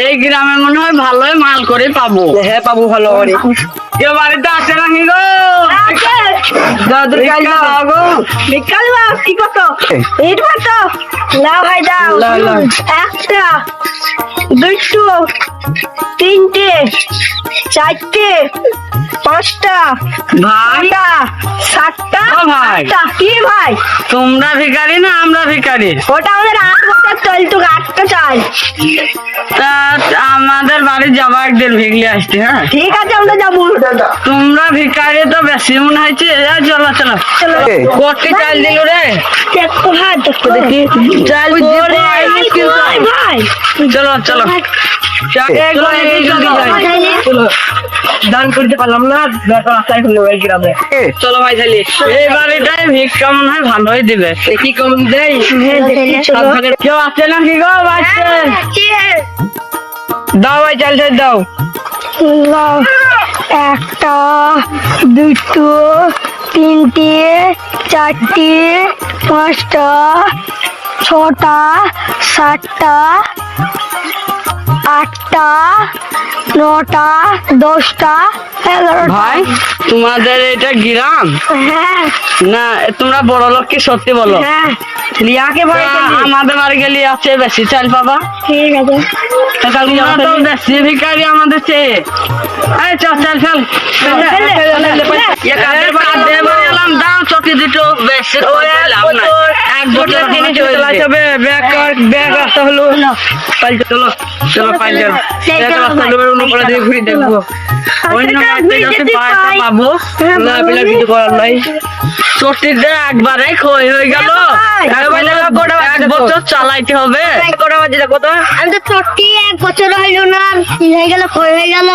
এই গ্রামে মনে হয় ভালোই মাল করে পাবো। হ্যাঁ পাবো ভালো করে। কেউ বাড়িতে আছে নাকি গো? কি কত ইট না ভাই দাও। লাও, লাও। একটা দুটো তিনটে চারটে পাঁচটা ভাই। সাতটা ভাই। কি ভাই? তোমরা ভিখারি না আমরা ভিখারি? ওটা আমাদের আট চলতো আটটা চাল। তা আমাদের বাড়ি যাবা একদিন ভিগলে আসতে হ্যাঁ? ঠিক আছে আমরা যাব। তোমরা ভিখারি তো বেশি মনে হয়েছে চলো চলো। চলো। কোটি চাল দিল রে। দেখো ভাই দেখো দেখি। চাল ভাই চলো চলো। চলো, এই জলদি যাই। চলো। দান করতে পারলাম না বেটা রাস্তায় হলো এই গ্রামে চলো ভাই তাহলে এই বাড়িটাই ভিক্ষা মনে হয় ভালোই দিবে। কি কম দেই কেউ আছে নাকি গো বাচ্চা? দাও ভাই চাল চাল দাও। একটা দুটো তিনটে চারটে পাঁচটা ছটা সাতটা আটটা নটা দশটা ভাই তোমাদের এটা গ্রাম? হ্যাঁ। না তোমরা বড় লোক কি সত্যি বলো। হ্যাঁ। লিয়াকে তা ভাই আমাদের বাড়ি গেলে আছে বেশি চাল পাবা। ঠিক আছে। তো বেশি ভিখারি আমাদের চেয়ে। এই চল চল চল। ঘুরে দেখব। পাবো না করার নাই। চটিতে একবারে ক্ষয় হয়ে গেল। হ্যাঁ এক বছর চালাইতে হবে। কটা বাজে দেখো আমি তো চট্টি এক বছর হইল না কি হয়ে গেল কই হয়ে গেল।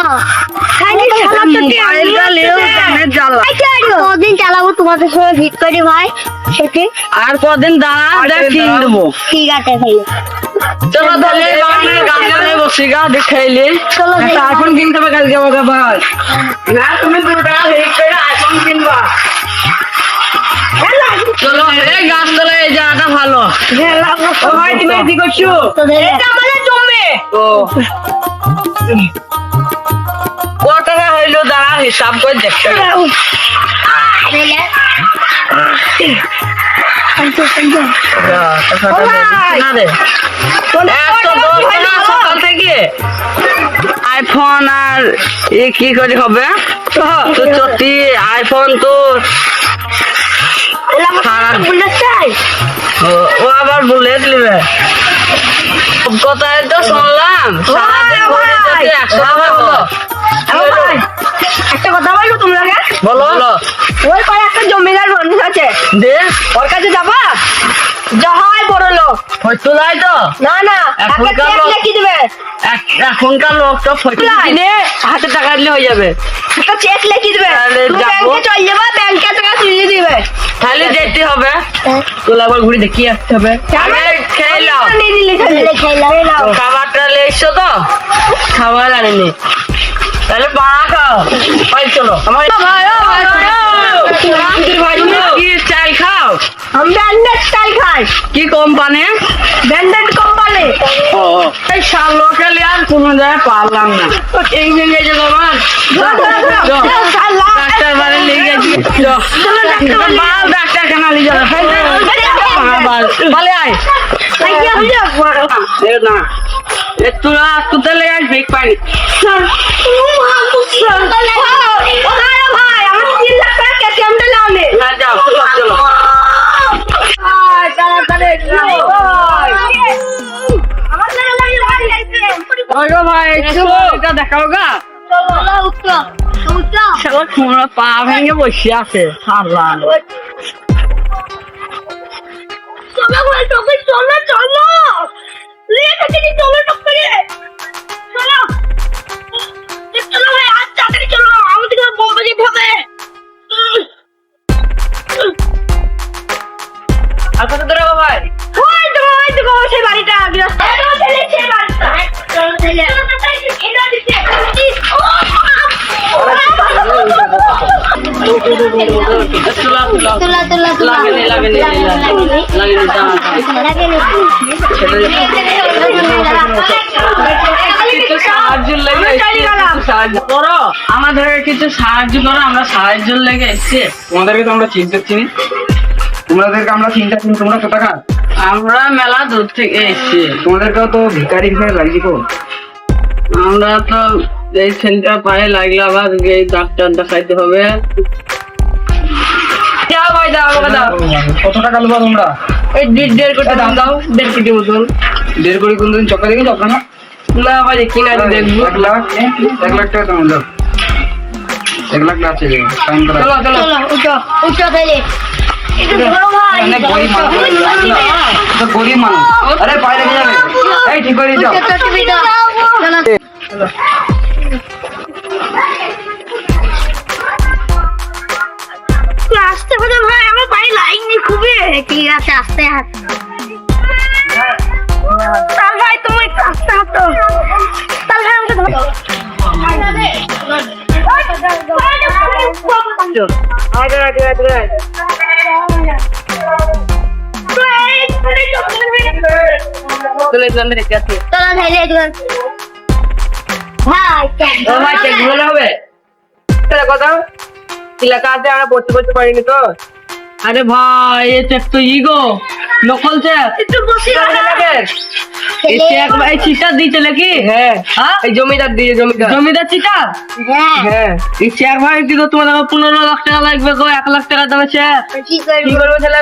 কদিন চালাবো তোমাদের সঙ্গে ভিট করি ভাই? সেটি। আর কদিন দাঁড়া দেখ কদিন দেবো ঠিক আছে ভাই। চলো তাহলে দেখাইলে। চলো একটা আইফোন কিনতে হবে কালকে আমাকে ভাই না তুমি দু টাকা করে আইফোন কিনবা। চলো এই গাছ এই জায়গাটা ভালো। তুমি কি করছ? এটা আমাদের জমি। ও। হইল দাঁড়া হিসাব করে দেখতে। সকাল থেকে। আইফোন আর কি করে হবে? তো চটি আইফোন তো ও- ও আবার বুলেট নিবে কোথায় তো শুনলাম সারাদিন ঘুরে যেতে একশো টাকা হলো একটা কথা বলব তোমরা বলো। ওই পাড়ে জমিদার মানুষ আছে। ওর কাছে যাবা? যাহাই বড় লোক। হয়তো তো। না না এখনকার লোক- লিখে দিবে। এখনকার লোক তো ফটো হাতে টাকা দিলে হয়ে যাবে। একটা চেক লিখে দিবে। ব্যাংকে চলে যাবা ব্যাংকে টাকা দিয়ে দিবে খালি যেতে হবে। তোলা আবার ঘুরে দেখি আসতে হবে। খাবারটা এসছো তো? খাবার আনিনি। তাহলে পাড়া খাও। চলো আমার কি চাল খাও? আমরা চাল খাই। কি কোম্পানি ব্র্যান্ডেড কোম্পানি আমি এই শালো খেলে আর কোনো জায়গায় পারলাম না এই যে গেছে তোমার ডাক্তার বাড়ি নিয়ে গেছি মাল ডাক্তারখানা নিয়ে যাবে ভালো আয় না তোরা কোথায় লেগে আসবে পানি না যাও চলো এটা দেখাও গা। শালা কোমরা পা ভেঙে বসে আছে হারলাম আর করো আমাদের কিছু সাহায্য করো আমরা সাহায্য লেগে এসছি তোমাদেরকে তো আমরা চিনতে চিনি তোমাদেরকে আমরা চিন্তা চিনি তোমরা কোথাকার আমরা মেলা দূর থেকে এসছি তোমাদেরকেও তো ভিকারি লাগছে তো আমরা তো এই সেন্টার পায়ে লাগলে আবার এই ডাক্তার দেখাইতে হবে। দাও ভাই দাও কত টাকা নেব তোমরা? এই দেড় দেড় কোটি দাম দাও। দেড় কোটি মতন দেড় কোটি কোনদিন চক্কা দেখেছ আপনারা? না ভাই কিনা দেখব এক লাখ এক লাখ টাকা তোমার দাও। এক লাখ টাকা আছে সাইন করা। চলো চলো। চলো উঠো উঠো তাহলে। একটু ধরো ভাই। অনেক গরিব মানুষ। গরিব মানুষ। আরে পায়ে লেগে যাবে। এই ঠিক করে যাও। আছে আস্তে হাত। তাল ভাই তুমি একটু আস্তে হাঁটো তাল ভাই আমাকে ধরো। আগে আগে আগে কথা। এলাকাতে আমরা পড়তে পড়তে পারিনি তো। আরে ভাই এ চেক তো ইগো নকল চেক একটু বসে এই চেক ভাই চিটা দিতে নাকি? হ্যাঁ। হ্যাঁ। এই জমিদার দিয়ে জমিদার। জমিদার চিটা? হ্যাঁ। হ্যাঁ। এই চেক ভাই দিল তোমার পনেরো লাখ টাকা লাগবে গো এক লাখ টাকা দামে চেক কি কি করব? করব ছেলে